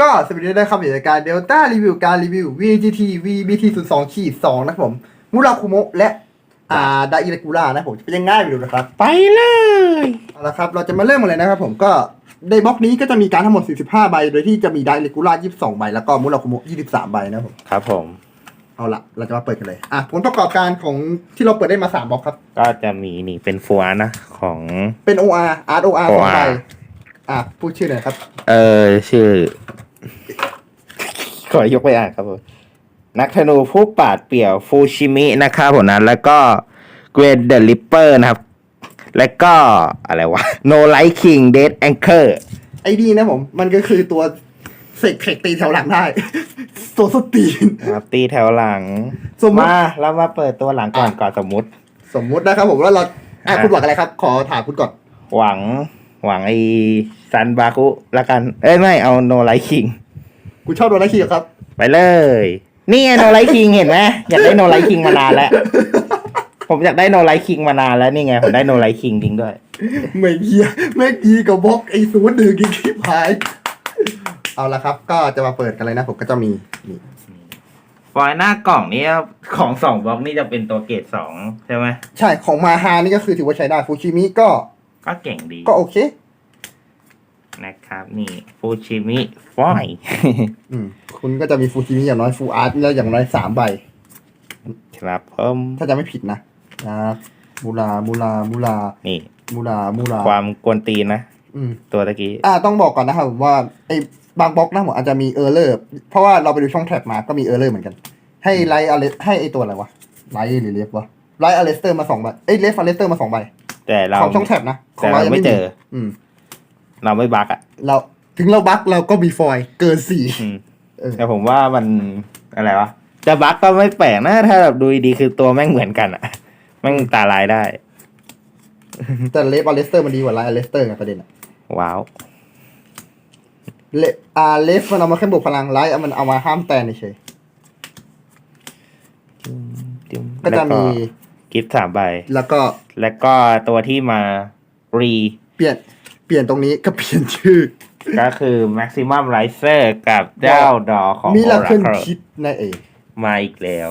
ก็สวัสดีได้ครับอยู่ในการเดลต้ารีวิวการรีวิว VGT VBT 0 2ขีด2นะครับผมมูราคุโมะและอ่าดาอิเรกูล่านะครับผมจะเป็นยังง่ายไปดูนะครับ ไปเลยเอาละครับ เราจะมาเริ่มกันเลยนะครับผมก็ในบล็อกนี้ก็จะมีการทั้งหมด 45 ใบ โดยที่จะมีดาอิเรกูล่า 22 ใบ แล้วก็มูราคุโมะ 23 ใบนะครับผมครับผมเอาละเราจะมาเปิดกันเลย อะ ผลประกอบการของที่เราเปิดได้มา3บล็อกครับ ก็จะมีนี่เป็นฟัวนะของเป็น OR Art OR สองใบ OR อะพูดชื่อหน่อยครับ เออชื่อ ขอยกไปอ่านครับผมนักธนูผู้ปราดเปรี่ยวฟูชิมินะครับผมนะแล้วก็เกรดเดลิเปอร์นะครับ แล้วก็อะไรวะ No Light King Dead Anchor ไอ้ดีนะผม มันก็คือตัวเสกเทคตีแถวหลังได้ ตัวสตีนนะครับตีแถวหลังสมมุติมาเรามาเปิดตัวหลังก่อนก่อนสมมุติ สมมุตินะครับผมว่าเราอะอะคุณหวังอะไรครับ ขอถามคุณก่อน หวังหวังไอ้ซันบาคุละกัน เอ้ยไม่เอา No Light King คุ ณชอบโดนอะไรคีครับ ไปเลย นี่ไง No Light King เห็นไหมอยากได้ No Light King มานานแล้ว ผมอยากได้ No Light King มานานแล้วนี่ไงผมได้ No Light King จริงด้วย ไม่เกียไม่กีกับบล็อกไอ้ศูนย์หนึ่งกีที่พาย เอาละครับ ก็จะมาเปิดกันเลยนะ ผมก็จะมีนี่ฟอยล์หน้ากล่องนี้ของสองบล็อกนี่จะเป็นตัวเกรดสองใช่ไหมใช่ของมาฮานี่ก็คือถือว่าใช้ได้ฟูชิมิก็ก็เก่งดี ก็โอเค นะครับ นี่ฟูชิมิฟอยล์อืมคุณก็จะมีฟูชิมิอย่างน้อยฟูอาร์ตแล้วอย่างน้อยสามใบ ครับเพิ่มถ้าจะไม่ผิดนะนะมูลามูลามูลานี่ มูลามูลาความกวนตีนนะ อืม ตัวตะกี้ อ่าต้องบอกก่อนนะครับว่าไอ้บางบล็อกนะผมอาจจะมีเออร์เลอร์เพราะว่าเราไปดูช่องแทร็กมาก็มีเออร์เลอร์เหมือนกัน ให้ไลท์อเลให้ไอตัวอะไรวะไลท์หรือเลฟวะไลท์อเลสเตอร์มาสองใบเอ้ยเลฟอเลสเตอร์มาสองใบแต่เราของช่องแทร็กนะขอแต่งเรายังไม่เจอ อืม เราไม่บักอะเราถึงเราบั๊กเราก็มีฟอยล์เกินสี่อืมเออแต่ผมว่ามันอะไรวะจะบักก็ไม่แปลกนะถ้าแบบดูดีๆคือตัวแม่งเหมือนกันอะแม่งตาลายได้ แต่เลฟอเลสเตอร์มันดีกว่าไลท์อเลสเตอร์ไงประเด็นอะว้าวเลอ่าเลฟมันเอามาแค่บวกพลังไลท์มันเอามาห้ามแตนเฉยก็จะมีกิฟต์สามใบ แล้วก็ แล้วก็ตัวที่มารี เปลี่ยน เปลี่ยนตรงนี้ก็เปลี่ยนชื่อ ก็คือ Maximum Riser กับเจ้าดอของ มิลาเคิล Oracle คิดนั่นเอง มาอีกแล้ว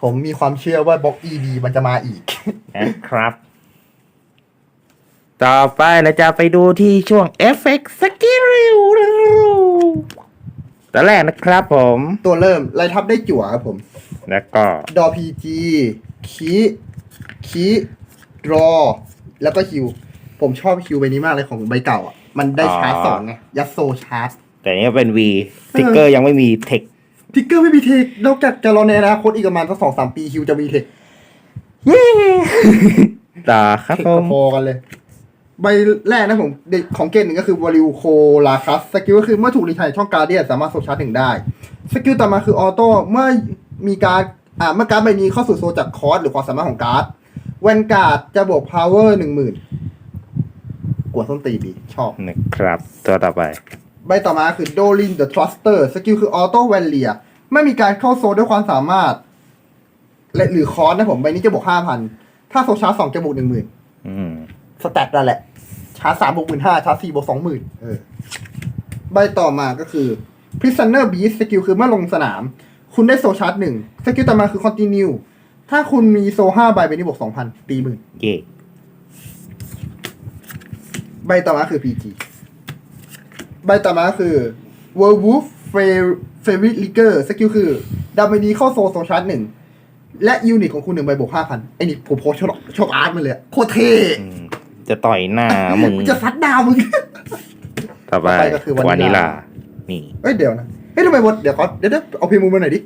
ผมมีความเชื่อว่าบล็อก ED มันจะมาอีก นะครับ ต่อไปเราจะไปดูที่ช่วง Effect Skill ตัวแรกนะครับผม ตัวเริ่มไล่ทับได้จั่วครับผม แล้วก็ ดอพีจีคีคีรอ แล้วก็คิว ผมชอบคิวใบนี้มากเลยของใบเก่าอะ มันได้ชาร์จสองไงยัดโซชาร์จ แต่นี่เป็น V สติกเกอร์ยังไม่มีเทคทิกเกอร์ไม่มีเทคนอกจากจะรอในอนาคตอีกประมาณสักสองสามปีคิวจะมีเทคเย้ต่อครับเทคผก็มพอกันเลย ใบแรกนะผมเด็กของเกณฑ์หนึ่งก็คือวอลิวโคลาคัสสกิลก็คือเมื่อถูกรีไทายช่องการเดียนสามารถโซชาร์จหนึ่งได้ สกิลต่อมาคือออโต้เมื่อมีการอ่าเมื่อการดใบนี้เข้าสู่โซนจากคอร์สหรือความสามารถของการ์ดแวนการ์ดจะบวกพาวเวอร์หนึ่งหมื่นก วดส้นตีนดีชอบนะครับ ตัวต่อไป ใบต่อมาคือโดลินเดอะทรัสเตอร์สกิลคือออโต้แวนเลียไม่มีการเข้าโซนด้วยความสามารถและหรือคอร์สนะผมใบนี้จะบวกห้าพันถ้าโซชาร์จสองจะบวกหนึ่งหมื่นอืมสแตทนั่นแหละ ชาร์จสามบวกหมื่นห้าชาร์จสี่บวกสองหมื่นเออใบต่อมาก็คือ Prisoner Beast สกิลคือเมื่อลงสนาม คุณได้โซชาร์จหนึ่งสกิลต่อมาคือ Continue ถ้าคุณมีโซห้าใบใบนี้บวกสองพันตีหมื่นเย่ ใบต่อมาคือ PG ใบต่อมาคือ Werewolf Favorite Licker สกิลคือดาเมนี้เข้าโซโซชาร์จหนึ่ง และยูนิตของคุณหนึ่งใบบวกห้าพันไอ้นี่ผมโพสต์ชอบชอบอาร์ตมันเลยอะโคตรเท่อืมจะต่อยหน้ามึงจะซัดดาวมึง ต่อไปต่อไปก็คือวาวานินิลลลาานี่เอ้ยเดี๋ยวนะเฮ้ยทำไมบดเดี๋ยวขอเดี๋ยวเดี๋ยวเอาเพลมูนมาหน่อยดิ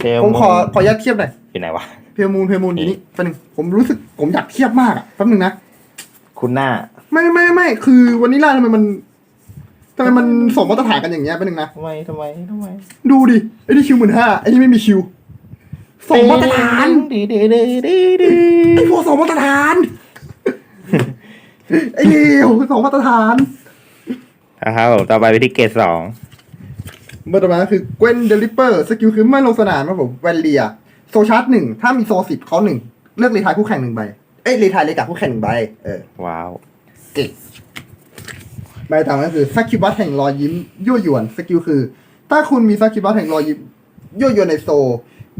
เทลผมขอขออนุญาตเทียบหน่อย อยู่ไหนวะ เพลมูนเพลมูนอยู่นี่แป๊บนึงผมรู้สึกผมอยากเทียบมากอะแป๊บนึงนะ คุณหน้า ไม่ไม่ไม่คือวันนี้ล่าทำไมมันทำไมมันสมมาตรฐานกันอย่างเงี้ยแป๊บนึงนะทำไมทำไมทำไมดูดิไอ้นี่คิวหมื่นห้าไอ้นี่ไม่มีคิวสมมาตรฐานดีดีดีดีดีไอ้พวกสมมาตรฐานไอ้เลวสมมาตรฐานนะครับผมต่อไปไปที่เกรดสองเบอร์ต่อมาคือเกวนเดลิเปอร์สกิลคือเมื่อลงสนามครับผมแวนเลียโซชาร์จหนึ่งถ้ามีโซสิบเขาหนึ่งเลือกรีทายคู่แข่งหนึ่งใบเอ้ยรีทายเลยกับคู่แข่งหนึ่งใบเออว้าว เก่งใบต่อมาก็คือซักคิบัสแห่งรอยยิ้มยั่วยวนสกิลคือ ถ้าคุณมีซักคิบัสแห่งรอยยิ้มยั่วยวนในโซ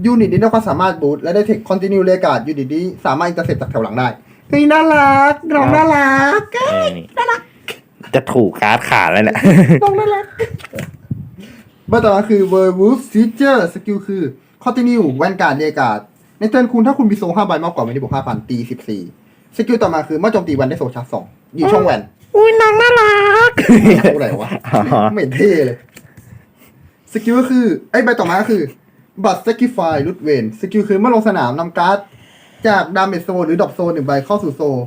ยูนิตนี้ได้ความสามารถบูตและได้เทคคอนติเนียเลกาดยูนิตนี้สามารถอินเตอร์เซปจากแถวหลังได้เฮ้ยน่ารักน้องน่ารักเออนี่จะถูกการ์ดขาดแล้วเนี่ยน้องน่ารักใบต่อมาคือ Werewolf Seeker สกิลคือ Continue แวนการ์ดเรียกาดในเทิร์นคุณถ้าคุณมีโซห้าใบมากกว่าไม่ได้บวกห้าพันตีสิบสี่สกิลต่อมาคือเมื่อโจมตีแวนได้โซชาร์จสอง อยู่ช่องแวนอุ้ยน้องน่ารักอะไรวะไม่เท่เลย สกิลก็คือ ไอ้ใบต่อมาก็คือ บัตร sacrifice รุดเวนสกิลคือเมื่อลงสนามนำการ์ดจากดาเมจโซนหรือดรอปโซนหนึ่งใบเข้าสู่โซน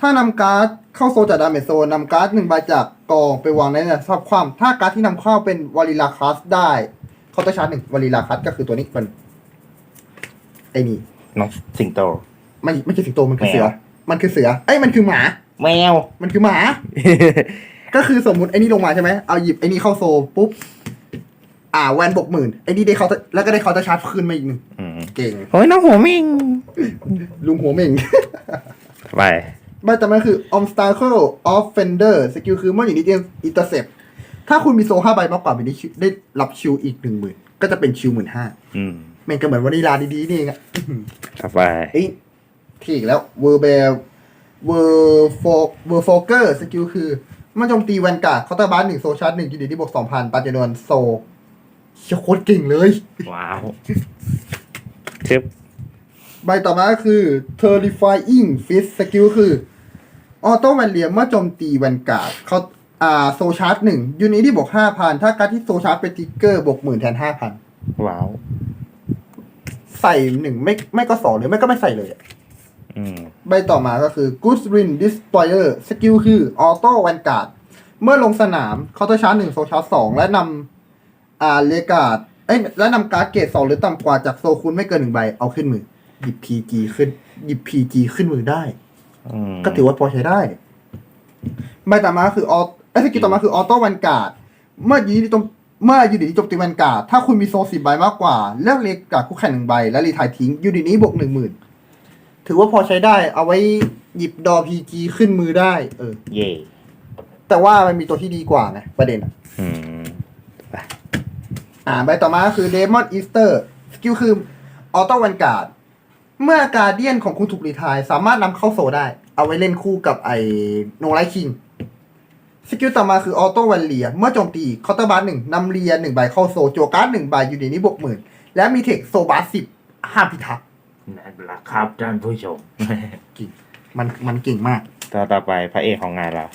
ถ้านำการ์ดเข้าโซนจากดาเมจโซนนำการ์ดหนึ่งใบจากกองไปวางในสภาพความ ถ้าการ์ดที่นำเข้าเป็นวาลิลาคัสได้เขาจะชาร์จหนึ่งวาลิลาคัสก็คือตัวนี้มันไอ้นี่น้องสิงโต ไม่ไม่ใช่สิงโตมันคือแมวเสือ มันคือเสือ เอ้ยมันคือหมา แมว มันคือหมา ก็คือสมมุติไอ้นี่ลงมาใช่ไหมเอาหยิบไอ้นี่เข้าโซลปุ๊บ อ่าแวนบวกหมื่นไอ้นี่ได้เขาน์เตอร์แล้วก็ได้เขาน์เตอร์ชาร์จคืนมาอีกหนึ่งอืมเก่ง โอ้ยน้องหัวมิงลุงหัวเม่ง ไปใบต่อมาคือ obstacle of fender สกิลคือเมื่ออยู่ในเกม intercept ถ้าคุณมีโซห้าใบมากกว่ามีได้ชิวได้รับชิวอีกหนึ่งหมื่นก็จะเป็นชิวหมื่นห้าอืมแม่งก็เหมือนวานิลาดีๆนี่เองอะต่อไป เอ้ยที่อีกแล้วเวอร์เบล เวอร์โฟเวอร์โฟเกอร์สกิลคือ มันโจมตีแวนการ์ดเคาน์เตอร์บาร์หนึ่งโซชาร์จหนึ่งยูนิตที่บวกสองพันตามจำนวนโซเชี่ยโคตรเก่งเลย ว้าวทึบใบต่อมาก็คือ Terrifying Fist สกิลคือออโต้แวนเลียเมื่อโจมตีแวนการ์ดเขาอ่าโซชาร์จหนึ่งยูนิตที่บวกห้าพันถ้าการดที่โซชาร์จเป็นติ๊กเกอร์บวกหมื่นแทนห้าพันว้าว ใส่หนึ่งไม่ไม่ก็สองหรือไม่ก็ไม่ใส่เลยอะอืม ใบต่อมาก็คือ Good Rin Destroyer สกิลคือออโต้แวนการ์ดเมื่อลงสนามเคาน์เตอร์ชาร์จหนึ่งโซชาร์จสองและนำอ่าเลกาดเอ้ยและนำการ์ดเกรดสองหรือต่ำกว่าจากโซคุณไม่เกินหนึ่งใบเอาขึ้นมือ หยิบ PG ขึ้น หยิบ PG ขึ้นมือได้อืมก็ถือว่าพอใช้ได้ ใบต่อมาคือออไอ้สกิลต่อมาคือออโต้แวนการ์ดเมื่อยืนที่ตรงเมื่อยูนิตที่โจมตีแวนการ์ดถ้าคุณมีโซสิบใบมากกว่า เลือกเลกการ์ดคู่แข่งหนึ่งใบและรีไทายทิ้งยูนิตนี้บวกหนึ่งหมื่น ถือว่าพอใช้ได้ เอาไว้หยิบดอพีจีขึ้นมือได้ เออ เย่แต่ว่ามันมีตัวที่ดีกว่าไงประเด็นอะอืมอ่าใบต่อมาคือเดมอนอีสเตอร์สกิลคือออโต้แวนการ์ดเมื่อการเดียนของคุณถูกรีไทาย สามารถนำเข้าโซได้ เอาไว้เล่นคู่กับไอโนไลคิงสกิลต่อมาคือออโต้แวนเลีย เมื่อโจมตีเคาน์เตอร์บาร์หนึ่งนำเลียหนึ่งใบเข้าโซโจการ์ดหนึ่งใบอยู่ในนี้บวกหมื่นและมีเทคโซบาร์สิบห้ามพิทักษ์ นั่นแหละครับท่านผู้ชม มันมันเก่งมากต่อต่อไปพระเอกของงานเรา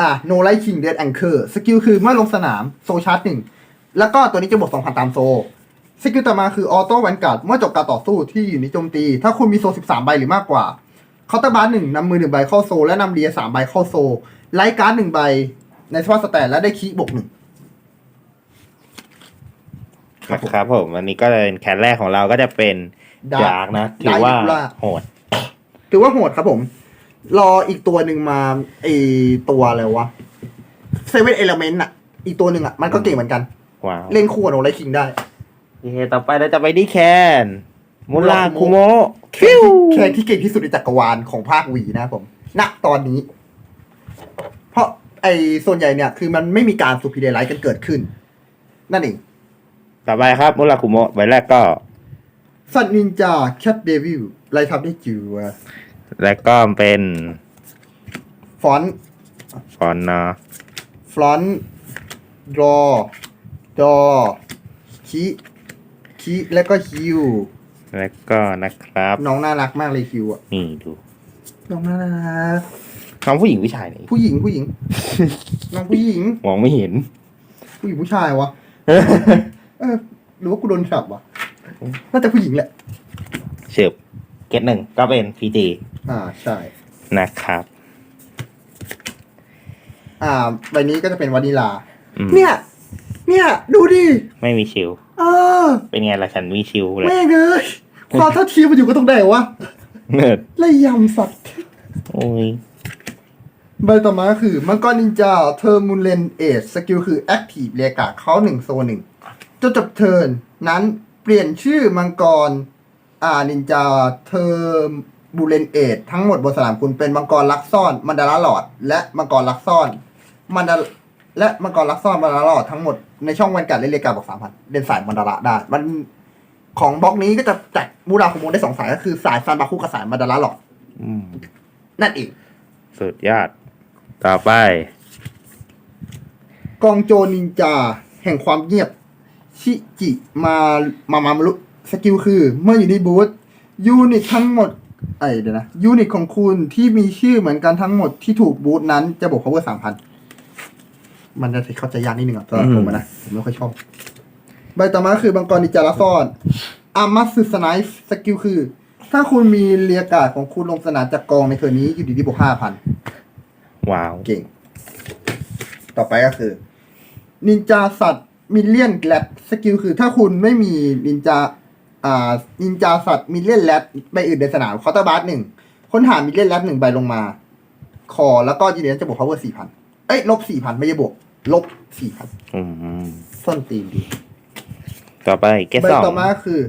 อะโนไลคิงเดดแองเกอร์สกิลคือเมื่อลงสนามโซชาร์จหนึ่ง แล้วก็ตัวนี้จะบวกสองพันตามโซ สกิลต่อมาคือออโต้แวนการ์ดเมื่อจบการต่อสู้ที่อยู่ในโจมตี ถ้าคุณมีโซสิบสามใบหรือมากกว่าเคาน์เตอร์บาร์หนึ่งนำมือหนึ่งใบเข้าโซ และนำเรียสามใบเข้าโซ ไลท์การ์ดหนึ่งใบ ในสภาพสแตนและได้คีย์บวกหนึ่งนะครับผมวันนี้ก็เป็นแคนแรกของเราก็จะเป็น Dark ดาร์กนะถือว่า Dark Ultra โหดถือว่าโหดครับผม รออีกตัวหนึ่งมาไอตัวอะไรวะเซเว่นเอลเมนต์อะ อีกตัวหนึ่งอะ มันก็เก่งเหมือนกันว้าวเล่นคู่กับโนไลคิงได้โอเคต่อไปเราจะไปที่แคนมุลาคุโมะฟิวแค่ที่เก่งที่สุดในจักรวาลของภาควีนะครับผมณตอนนี้ เพราะไอ้ส่วนใหญ่เนี่ย คือมันไม่มีการสุพีเดไลท์กันเกิดขึ้น นั่นเองต่อไปครับมุลาคุโมะใบแรกก็ สัตว์นินจาแคทเดวิลไล่ทับได้จิวอะแล้วก็เป็นฟอนต์ฟอนต์เนาะฟลอนต์ดรอดอคิคิแล้วก็ฮิว แล้วก็นะครับ น้องน่ารักมากเลยฮิวอะ นี่ดู น้องน่ารักน้องผู้หญิงผู้ชายนี่ผู้หญิงผู้หญิง น้องผู้หญิง มองไม่เห็น ผู้หญิงผู้ชายวะ เออหรือว่ากูโดนขับวะ น่าจะผู้หญิงแหละเฉิบเกตหนึ่งก็เป็นพีจีอ่าใช่ นะครับ อ่าใบนี้ก็จะเป็นวานิลา อืมเนี่ย เนี่ย ดูดิไม่มีชิว เออเป็นไงล่ะฉันมีชิวเลยแม่งเลยความเท่าเทียมมันอยู่ก็ต้องได้วะเนิร์ดไล่ยำสัตว์ โอ้ย ใบต่อมาก็คือมังกรนินจาเทอร์มูเลนเอชสกิลคือแอคทีฟเรียกาเขาหนึ่งโซหนึ่งจนจบเทิร์นนั้น เปลี่ยนชื่อมังกรอ่านินจาเทอร์บูเลนเอชทั้งหมดบนสนามคุณเป็นมังกรลักซ่อนมันดาราหลอด และมังกรลักซ่อนมันดาและมังกรลักซ่อนมันดาราหลอดทั้งหมดในช่องวันกัดเล่นเลกาบอกสามพันเล่นสายมันดาระได้ มันของบล็อกนี้ก็จะจัดมูราคุโมได้สองสายก็คือสายซันบาคุกับสายมันดาระหลอดอืมนั่นเองสุดยอดต่อไป กองโจนินจาแห่งความเงียบ ชิจิมามามามารุสกิลคือเมื่ออยู่ในบูธยูนิตทั้งหมดไอยเดี๋ยวนะยูนิตของคุณที่มีชื่อเหมือนกันทั้งหมดที่ถูกบูธนั้นจะบวก power สามพันมันจะเข้าใจยากนิดนึงอะสำหรับผมอะนะ ผมไม่ค่อยชอบ ใบต่อมาคือบังกรนิจาราซ่อนอามัสสไนฟ์สกิลคือ ถ้าคุณมีเรียกการ์ดของคุณลงสนามจากกองในเทอร์นี้อยู่ดีๆบวกห้าพันว้าว เก่ง ต่อไปก็คือ นินจาสัตว์ มิลเลียนแรดสกิลคือถ้าคุณไม่มีนินจาอ่านินจาสัตว์มิลเลียนแรดใบอื่นในสนามคอร์ตบาร์หนึ่งค้นหามิลเลียนแรดหนึ่งใบลงมา คอแล้วก็ยีเนียนจะบวก power สี่พันเอ้ยลบสี่พันไม่ใช่บวก ลบสี่พันอืมส้นตีนดีต่อไปเกสใบสองต่อมาคือ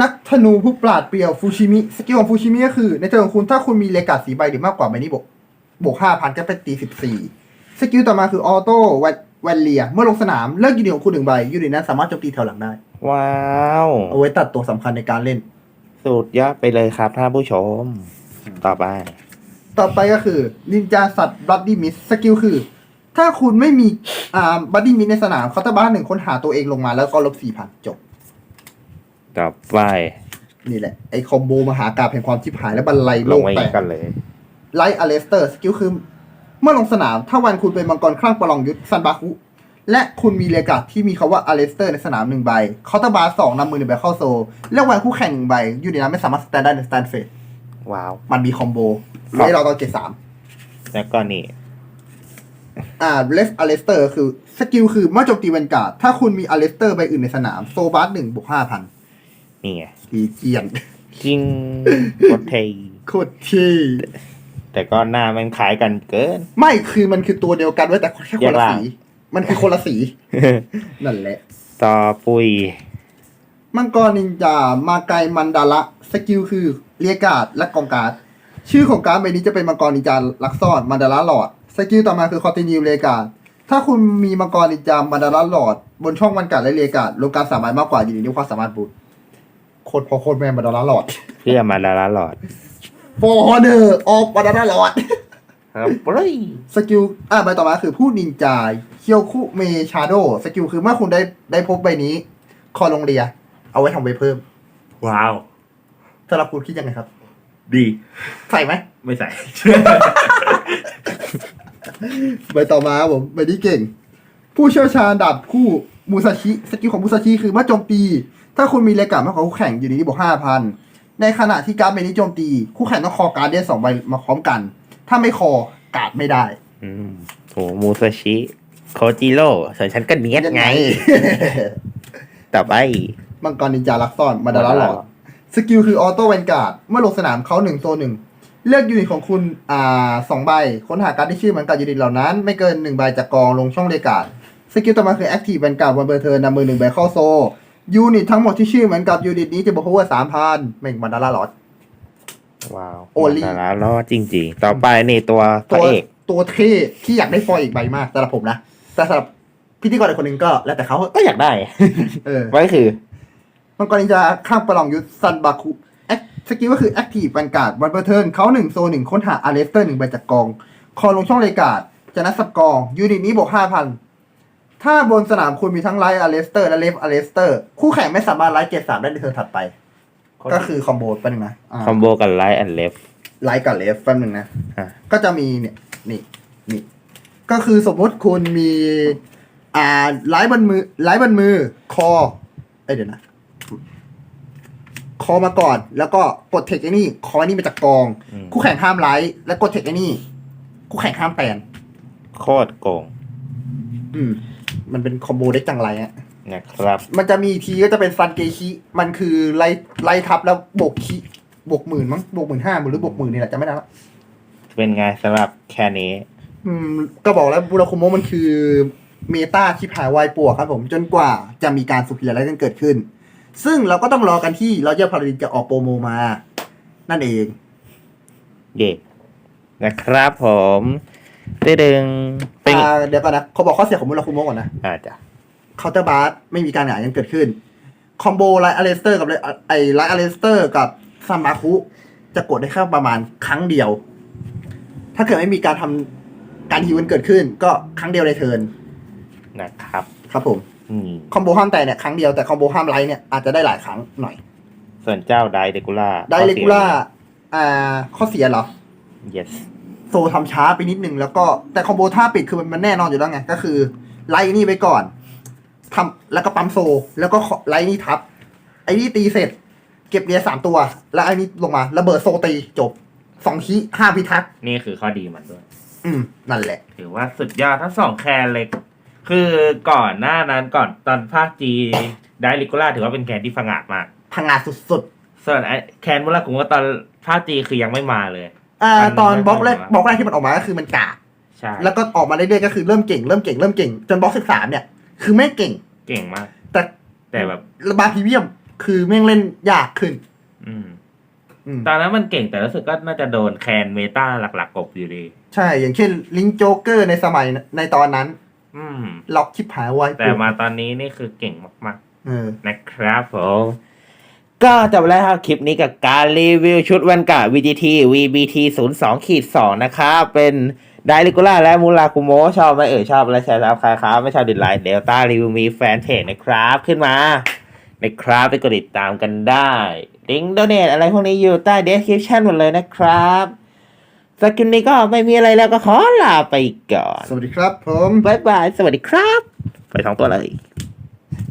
นักธนูผู้ปราดเปรียวฟูชิมิสกิลของฟูชิมิก็คือ ในเทิร์นของคุณถ้าคุณมีเลกาสีใบหรือมากกว่าใบนี้บวกบวกห้าพันก็เป็นตีสิบสี่สกิลต่อมาคือออโต้ แวนเลีย เมื่อลงสนามเลิกยูนิตของคุณหนึ่งใบยูนิตนั้นสามารถโจมตีแถวหลังได้ ว้าว เอาไว้ตัดตัวสำคัญในการเล่น สุดยอดไปเลยครับท่านผู้ชม ต่อไป ต่อไปก็คือนินจาสัตว์บัดดี้มิสสกิลคือ ถ้าคุณไม่มีอ่าบัดดี้มิสในสนามเคาน์เตอร์บ้านหนึ่งค้นหาตัวเองลงมาแล้วก็ลบสี่พันจบ ต่อไปนี่แหละ ไอคอมโบมหากาบแห่งความชิบหายและบรรลัยลโลงกมาแตอีกกกันเลย ไลท์อเลสเตอร์สกิลคือเมื่อลงสนามถ้าวันคุณเป็นมังกรคลั่งประลองยุทธซันบาคุและคุณมีเรียกาศที่มีคาว่าอเลสเตอร์ในสนามหนึ่งใบเคาน์เตอร์บาร์สองนำมือหนึ่งใบเข้าโซลและวันคู่แข่งหนึ่งใบ อยู่ในนั้นไม่สามารถสแตนได้ในสแตนเฟสว้าว มันมีคอมโบครับให้เราตอนเกตสามแล้วก็นี่ อ่าเลฟอเลสเตอร์คือ สกิลคือเมื่อโจมตีแวนการ์ดถ้าคุณมีอเลสเตอร์ใบอื่นในสนาม โซบาร์หนึ่งบวกห้าพันนี่ไงทีเจียนจริงโคตรเทโคตรที่ แต่ก็หน้ามันคล้ายกันเกิน ไม่คือมันคือตัวเดียวกันไว้ยแต่แค่คนละแยกล่างสีมันคือคนละสีนั่นแหละต่อปุยมังกรนินจามาไกมันดาระสกิลคือเรียกการ์ดและกองการ์ดชื่อของการ์ดใบนี้จะเป็นมังกรนินจาลักซ่อนมันดาระหลอดสกิลต่อมาคือคอ n ตินิวเรียการ์ดถ้าคุณมีมังกรนินจามันดาระหลอด บนช่องวันการ์ดและเรียการ์ดรวมการสามารถมากกว่าอยู่ในนิ้วความสามารถบูทโคตรพอโคตรแม่มันดาระหลอดเพื่อมาลาลาหลอด ฟอร์เดอร์ออฟมันดาระหลอดครับปุ้ยสกิลอ่าใบต่อมาคือผู้นินจาเคียวคุเมชาโดสกิลคือเมื่อคุณได้ได้พบใบนี้ คอลงเรีย เอาไว้ทำไว้เพิ่มว้าว สำหรับคุณคิดยังไงครับ ดี ใส่ไหม ไม่ใส่ ใบต่อมาครับผมใบนี้เก่ง ผู้เชี่ยวชาญดาบคู่มูซาชิ สกิลของมูซาชิคือเมื่อโจมตี ถ้าคุณมีเลกาดมากกว่าคู่แข่งอยู่ในนี้บวกห้าพัน ในขณะที่การ์ดใบนี้โจมตี คู่แข่งต้องคอการ์ดเดียนสองใบมาพร้อมกัน ถ้าไม่คอการ์ดไม่ได้อืมโหมูซาชิโคจิโร่ส่วนฉันก็เนียดไง ต่อไปมังกรนินจาลักซ่อนมาดาราหลอดสกิลคือออโต้แวนการ์ดเมื่อลงสนามเขาหนึ่งโซนหนึ่งเลือกยูนิตของคุณ อ่าสองใบ ค้นหาการ์ดที่ชื่อเหมือนกับยูนิตเหล่านั้น ไม่เกินหนึ่งใบจากกองลงช่องเรยการ์ดสกิลต่อมาคือแอคทีฟแวนการ์ดวันเบอร์เทอร์นำมือหนึ่งใบเข้าโซ ยูนิตทั้งหมดที่ชื่อเหมือนกับยูนิตนี้จะบวกพาวเวอร์สามพันเม่งมาดาราหลอด ว้าวโอลี่มาลาลอดจริง ๆ ต่อไปนี่ตัวพตัระวเอกตัวเท่ที่อยากได้ฟอยล์อีกใบมากสำหรับผมนะ แต่สำหรับพิธีกรอีกคนหนึ่งก็แล้วแต่เขาก็อยากได้ เออไว้คือ มังกรนินจาข้างประลองยุทธซันบาคุแอคสกิลก็คือแอคทีฟแวนการ์ดวันเบอร์เทิร์นเขาหนึ่งโซหนึ่งค้นหาอาร์เรสเตอร์หนึ่งใบจากกอง คอลงช่องเลกาดจะนัดสับกองยูนิตนี้บวกห้าพัน ถ้าบนสนามคุณมีทั้งไลท์อาร์เรสเตอร์และเลฟอาร์เรสเตอร์ คู่แข่งไม่สามารถไลท์เกตสามได้ในเทิร์นถัดไป ก็คือคอมโบแป๊บนึงนะอ่าคอมโบกันไลท์แอนเลฟ ไลท์กับเลฟแป๊บนึงนะ อะ ก็จะมีเนี่ยนี่นี่ ก็คือสมมติคุณมีอ่าไลท์บนมือไลท์บนมือคอเอ้ยเดี๋ยวนะ คอมาก่อน แล้วก็กดเทคไอ้นี่ คอไอ้นี่มาจากกอง อืม คู่แข่งห้ามไลท์และกดเทคไอ้นี่ คู่แข่งห้ามแตนโคตรโกง อืม มันเป็นคอมโบได้จังไรอะนะครับ มันจะมีอีกทีก็จะเป็นซันเกคิมันคือไล่ไล่ทับแล้วบวกคิบวกหมื่นมั้งบวกหมื่นห้าหรือบวกหมื่นนี่แหละจะไม่ได้ละเป็นไงสำหรับแค่นี้ อืม ก็บอกแล้วบูราคุโมะมันคือเมตาชิพหายวายป่วกครับผมจนกว่าจะมีการสุพิอะไรกันเกิดขึ้น ซึ่งเราก็ต้องรอกันที่เราจะพาราดินจะออกโปรโมมา นั่นเอง เย่นะครับผม ตึดึงเป็นอ่าเดี๋ยวก่อนนะเขาบอกข้อเสียของมูราคุโมะก่อนนะอาจจะเคาน์เตอร์บาร์ไม่มีการหงายกันเกิดขึ้น คอมโบไลท์อเลสเตอร์กับไอไลท์อเลสเตอร์กับซามาคุจะกดได้แค่ประมาณครั้งเดียว ถ้าเกิดไม่มีการทำการฮิวกันเกิดขึ้น ก็ครั้งเดียวในเทิร์นนะครับ ครับผมอืมคอมโบห้ามแตะเนี่ยครั้งเดียวแต่คอมโบห้ามไลท์เนี่ยอาจจะได้หลายครั้งหน่อย ส่วนเจ้าไดเดกูล่าไดเรกูล่าอ่าข้อเสียเหรอ yes โซทำช้าไปนิดนึงแล้วก็แต่คอมโบท่าปิดคือมันแน่นอนอยู่แล้วไง ก็คือไลท์นี่ไปก่อนทำแล้วก็ปั๊มโซ แล้วก็ไลท์นี่ทับ ไอ้นี่ตีเสร็จ เก็บเรียสามตัว แล้วไอ้นี่ลงมา ระเบิดโซตีจบสองคีห้าพิทักษ์นี่คือข้อดีมันด้วย อืม นั่นแหละ ถือว่าสุดยอดทั้งสองแคนเลยคือก่อนหน้านั้นก่อนตอนภาคจีไดริโกล่าถือว่าเป็นแคนที่ผงาดมากพังงาดสุดส่วนไอ้แคนมุลากุงก็ตอนภาคจีคือยังไม่มาเลยๆ อ่ามันตอนมันบล็อกแรกมัน บล็อกแรกที่มันออกมาก็คือมันกากใช่แล้วก็ออกมาเรื่อยๆก็คือเริ่มเก่งเริ่มเก่งเริ่มเก่งจนบล็อกสิบสามเนี่ย คือไม่เก่ง เก่งมาก แต่ แต่แบบบาร์พรีเมียมคือแม่งเล่นยากขึ้น อืม อืมตอนนั้นมันเก่งแต่รู้สึกก็น่าจะโดนแคนเมตาหลักๆกบอยู่ดี ใช่ อย่างเช่นลิงโจ๊กเกอร์ในสมัยในตอนนั้น อืม ล็อกชิปหายไว้แต่มาตอนนี้นี่คือเก่งมากเออ ๆ นะครับผม ก็จบแล้วครับคลิปนี้กับการรีวิวชุดวันกะ VGT VBT 0 2ขีด2นะครับเป็นไดริกูล่าและมูราคุโมะชอบไหมเอ่ยชอบและแชร์แล้วใครครับไม่ชอบดิสไลน์เดลต้ารีวิวมีแฟนเพจนะครับ ขึ้นมานะครับไปกดติดตามกันได้ลิงก์โดเนทอะไรพวกนี้อยู่ใต้ description หมดเลยนะครับสกินนี้ก็ไม่มีอะไรแล้วก็ขอลาไปก่อน สวัสดีครับผมบายบาย สวัสดีครับ ไปท้องตัวเลย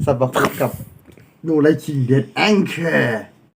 สวัสดีกับนูไลคิงเดดแองเกอร์